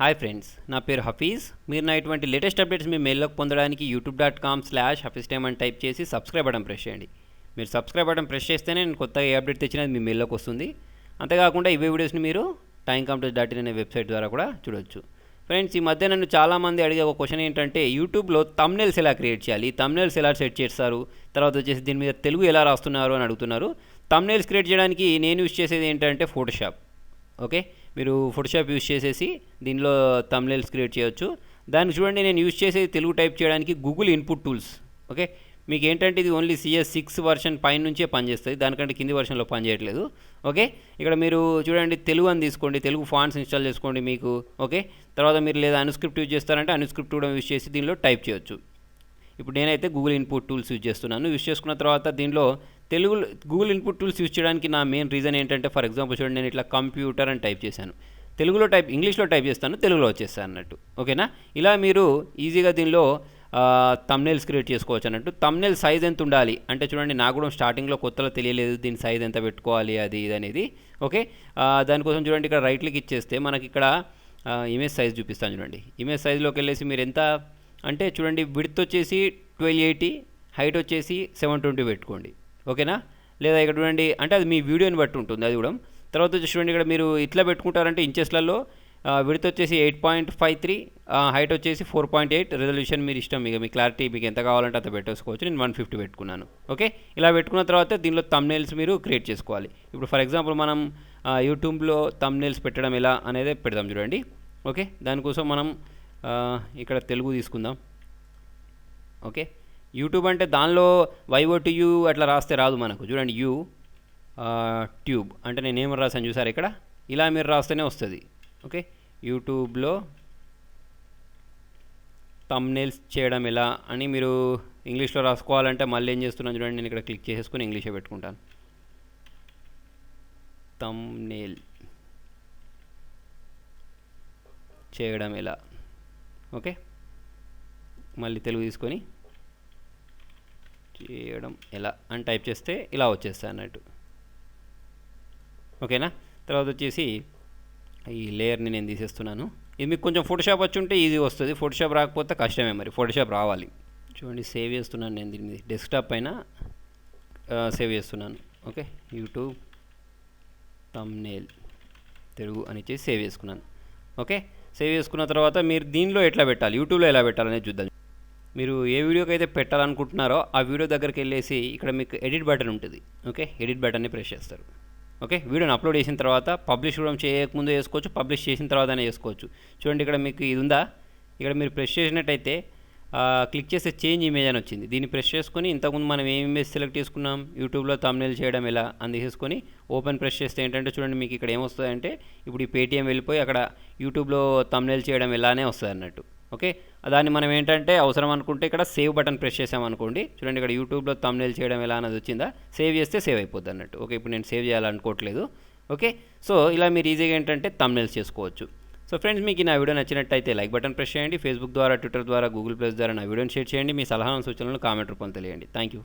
Hi friends నా పేరు హఫీజ్. మీరు నా ఇటువంటి లేటెస్ట్ అప్డేట్స్ మీ మెయిల్లోకి పొందడానికి YouTube dot com slash Hafiz time అని టైప్ చేసి సబ్స్క్రైబ్ బటన్ ప్రెస్ చేయండి. మీరు సబ్స్క్రైబ్ బటన్ ప్రెస్ చేస్తేనే నేను కొత్తగా ఏ అప్డేట్ తెచ్చినది మీ మెయిల్లోకి వస్తుంది. అంతేకాకుండా ఇవే వీడియోస్ని మీరు టైం కంప్యూటర్ డాట్ ఇన్ అనే వెబ్సైట్ ద్వారా కూడా చూడొచ్చు. ఫ్రెండ్స్ ఈ మధ్య నన్ను చాలామంది అడిగే ఒక క్వశ్చన్ ఏంటంటే యూట్యూబ్లో తమ్నెల్స్ ఎలా క్రియేట్ చేయాలి? తమ్నెల్స్ ఎలా సెట్ చేస్తారు? తర్వాత వచ్చేసి దీని మీద తెలుగు ఎలా రాస్తున్నారు అని అడుగుతున్నారు. తమ్నెల్స్ క్రియేట్ చేయడానికి నేను యూస్ చేసేది ఏంటంటే ఫోటోషాప్ ఓకే మీరు ఫోటోషాప్ యూస్ చేసేసి దీనిలో తమ్నెల్స్ క్రియేట్ చేయొచ్చు. దానికి చూడండి నేను యూస్ చేసేది తెలుగు టైప్ చేయడానికి గూగుల్ ఇన్పుట్ టూల్స్ ఓకే మీకు ఏంటంటే ఇది ఓన్లీ సిఎస్ సిక్స్ వర్షన్ పైన నుంచే పనిచేస్తుంది దానికంటే కింది వర్షన్లో పనిచేయట్లేదు. ఓకే ఇక్కడ మీరు చూడండి తెలుగు అని తీసుకోండి తెలుగు ఫాంట్స్ ఇన్స్టాల్ చేసుకోండి మీకు. ఓకే తర్వాత మీరు లేదా అనుస్క్రిప్ట్ యూజ్ చేస్తారంటే అనుస్క్రిప్ట్ కూడా యూజ్ చేసి దీనిలో టైప్ చేయొచ్చు. ఇప్పుడు నేనైతే గూగుల్ ఇన్పుట్ టూల్స్ యూజ్ చేస్తున్నాను. యూజ్ చేసుకున్న తర్వాత దీనిలో Telugu Google input tools use చేయడానికి నా మెయిన్ రీజన్ ఏంటంటే ఫర్ ఎగ్జాంపుల్ చూడండి నేను ఇట్లా కంప్యూటర్ అని టైప్ చేశాను. తెలుగులో టైప్ ఇంగ్లీష్లో టైప్ చేస్తాను తెలుగులో వచ్చేస్తాను అన్నట్టు. ఓకేనా ఇలా మీరు ఈజీగా దీనిలో తమ్నెల్స్ క్రియేట్ చేసుకోవచ్చు అన్నట్టు. తమ్నెల్ సైజ్ ఎంత ఉండాలి? అంటే చూడండి నాకు కూడా స్టార్టింగ్లో కొత్తలో తెలియలేదు దీని సైజ్ ఎంత పెట్టుకోవాలి అది ఇది అనేది. ఓకే దానికోసం చూడండి ఇక్కడ రైట్ క్లిక్ ఇచ్చేస్తే మనకి ఇక్కడ ఇమేజ్ సైజ్ చూపిస్తాను చూడండి. ఇమేజ్ సైజ్లోకి వెళ్ళేసి మీరు ఎంత? అంటే చూడండి విడ్త్ వచ్చేసి ట్వెల్వ్ ఎయిటీ హైట్ వచ్చేసి సెవెన్ ట్వంటీ పెట్టుకోండి. ఓకేనా? లేదా ఇక్కడ చూడండి అంటే అది మీ వీడియోని బట్టి ఉంటుంది అది కూడా. తర్వాత వచ్చి చూడండి ఇక్కడ మీరు ఇట్లా పెట్టుకుంటారంటే ఇంచెస్లలో విడత్ వచ్చేసి eight point five three height వచ్చేసి ఫోర్ పాయింట్ ఎయిట్. రెజల్యూషన్ మీరు ఇష్టం ఇక మీ క్లారిటీ మీకు ఎంత కావాలంటే అంత పెట్టేసుకోవచ్చు. నేను వన్ ఫిఫ్టీ పెట్టుకున్నాను. ఓకే? ఇలా పెట్టుకున్న తర్వాత దీనిలో తమ్నేల్స్ మీరు క్రియేట్ చేసుకోవాలి. ఇప్పుడు ఫర్ ఎగ్జాంపుల్ మనం యూట్యూబ్లో తమ్నేల్స్ పెట్టడం ఎలా అనేది పెడదాం చూడండి. ఓకే? దానికోసం మనం ఇక్కడ తెలుగు తీసుకుందాం. ఓకే? యూట్యూబ్ అంటే దానిలో వైవో యూ అట్లా రాస్తే రాదు మనకు. చూడండి యూ ట్యూబ్. అంటే నేను ఏమని రాసాను చూసారు ఇక్కడ? ఇలా మీరు రాస్తేనే వస్తుంది. ఓకే? యూట్యూబ్లో తమ్నేల్స్ చేయడం ఎలా అని మీరు ఇంగ్లీష్లో రాసుకోవాలంటే మళ్ళీ ఏం చేస్తున్నాను చూడండి నేను ఇక్కడ క్లిక్ చేసేసుకుని ఇంగ్లీషే పెట్టుకుంటాను. తమ్నేల్ చేయడం ఎలా? ఓకే? మళ్ళీ తెలుగు తీసుకొని చేయడం ఎలా అని టైప్ చేస్తే ఇలా వచ్చేస్తాయి అన్నట్టు. ఓకేనా? తర్వాత వచ్చేసి ఈ లేయర్ని నేను తీసేస్తున్నాను. ఇది మీకు కొంచెం ఫోటోషాప్ వచ్చి ఉంటే ఈజీ వస్తుంది. ఫోటోషాప్ రాకపోతే కష్టమే మరి. ఫోటోషాప్ రావాలి. చూడండి సేవ్ చేస్తున్నాను నేను దీన్ని. డెస్క్టాప్ పైన సేవ్ చేస్తున్నాను. ఓకే? యూట్యూబ్ తమ్నేల్ తెలుగు అని చేసి సేవ్ చేసుకున్నాను. ఓకే? సేవ్ చేసుకున్న తర్వాత మీరు దీనిలో ఎట్లా పెట్టాలి? యూట్యూబ్లో ఎలా పెట్టాలనేది చూద్దాం. మీరు ఏ వీడియోకి అయితే పెట్టాలనుకుంటున్నారో ఆ వీడియో దగ్గరికి వెళ్ళేసి ఇక్కడ మీకు ఎడిట్ బటన్ ఉంటుంది. ఓకే? ఎడిట్ బటన్ని ప్రెస్ చేస్తారు. ఓకే? వీడియోని అప్లోడ్ చేసిన తర్వాత పబ్లిష్ కూడా చేయకముందు చేసుకోవచ్చు పబ్లిష్ చేసిన తర్వాతనే చేసుకోవచ్చు చూడండి ఇక్కడ మీకు ఇది ఉందా? ఇక్కడ మీరు ప్రెస్ చేసినట్టయితే క్లిక్ చేస్తే చేంజ్ ఇమేజ్ అని వచ్చింది. దీన్ని ప్రెస్ చేసుకొని ఇంతకుముందు మనం ఏ ఇమేజ్ సెలెక్ట్ చేసుకున్నాం? యూట్యూబ్లో తమ్నేల్ చేయడం ఎలా? అని ఓపెన్ ప్రెస్ చేస్తే ఏంటంటే చూడండి మీకు ఇక్కడ ఏమొస్తుందంటే ఇప్పుడు ఈ పేటీఎం వెళ్ళిపోయి అక్కడ యూట్యూబ్లో తమ్నేల్ చేయడం ఎలానే వస్తుంది అన్నట్టు. ఓకే? దాన్ని మనం ఏంటంటే అవసరం అనుకుంటే ఇక్కడ సేవ్ బటన్ ప్రెస్ చేసామనుకోండి చూడండి ఇక్కడ యూట్యూబ్లో తమ్నేల్ చేయడం ఎలా అన్నది వచ్చిందా? సేవ్ చేస్తే సేవ్ అయిపోద్ది అన్నట్టు. ఓకే? ఇప్పుడు నేను సేవ్ చేయాలనుకోవట్లేదు. ఓకే? సో ఇలా మీరు ఈజీగా ఏంటంటే తమ్నేల్స్ చేసుకోవచ్చు. సో ఫ్రెండ్స్ మీకు నా వీడియో నచ్చినట్టయితే లైక్ బటన్ ప్రెస్ చేయండి. ఫేస్బుక్ ద్వారా ట్విట్టర్ ద్వారా గూగుల్ ప్లస్ ద్వారా నా వీడియోని షేర్ చేయండి. మీ సలహా సూచనలు కామెంట్ రూపంలో తెలియండి థ్యాంక్ యూ